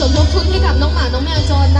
สมทบทุนให้กับน้องหมาน้องแมวจรนด้